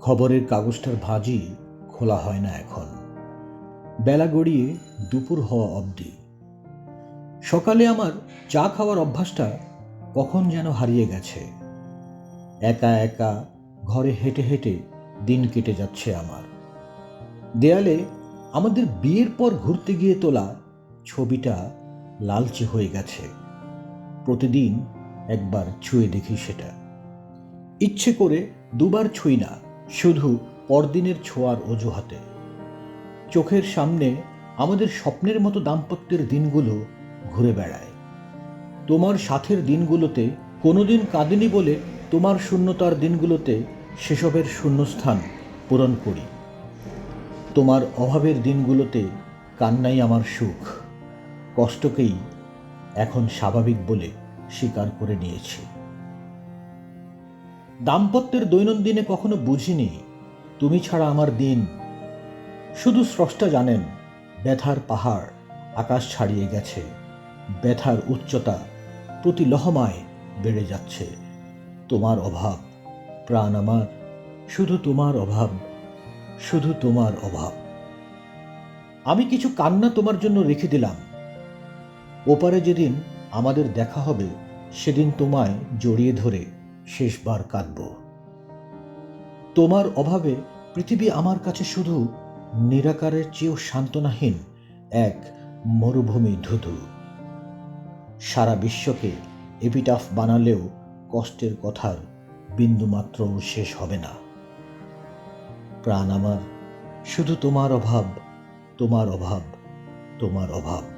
খবরের কাগজটার ভাঁজি খোলা হয় না এখন। বেলা গড়িয়ে দুপুর হওয়া অবধি। সকালে আমার চা খাওয়ার অভ্যাসটা কখন যেন হারিয়ে গেছে। একা একা ঘরে হেঁটে হেঁটে দিন কেটে যাচ্ছে আমার। দেয়ালে আমাদের বিয়ের পর ঘুরতে গিয়ে তোলা ছবিটা লালচে হয়ে গেছে। প্রতিদিন একবার ছুঁয়ে দেখি সেটা। ইচ্ছে করে দুবার ছুঁই না। শুধু পরদিনের ছোঁয়ার অজুহাতে। চোখের সামনে আমাদের স্বপ্নের মতো দাম্পত্যের দিনগুলো ঘুরে বেড়ায়। তোমার সাথের দিনগুলোতে কোনোদিন কাঁদিনি বলে তোমার শূন্যতার দিনগুলোতে সেসবের শূন্যস্থান পূরণ করি। তোমার অভাবের দিনগুলোতে কান্নাই আমার সুখ। কষ্টকেই এখন স্বাভাবিক বলে স্বীকার করে নিয়েছি। দাম্পত্যের দৈনন্দিনে কখনো বুঝিনি, তুমি ছাড়া আমার দিন। শুধু স্রষ্টা জানেন, ব্যথার পাহাড় আকাশ ছাড়িয়ে গেছে, ব্যথার উচ্চতা প্রতি লহমায় বেড়ে যাচ্ছে। তোমার অভাব প্রাণ আমার, শুধু তোমার অভাব, শুধু তোমার অভাব। আমি কিছু কান্না তোমার জন্য রেখে দিলাম। ওপারে যেদিন আমাদের দেখা হবে, সেদিন তোমায় জড়িয়ে ধরে শেষবার কাঁদব। তোমার অভাবে পৃথিবী আমার কাছে শুধু নিরাকারের চেয়েও সান্ত্বনাহীন এক মরুভূমি ধুধু। সারা বিশ্বকে এপিটাফ বানালেও কষ্টের কথার বিন্দুমাত্রও শেষ হবে না। প্রাণ আমার, শুধু তোমার অভাব তোমার অভাব তোমার অভাব।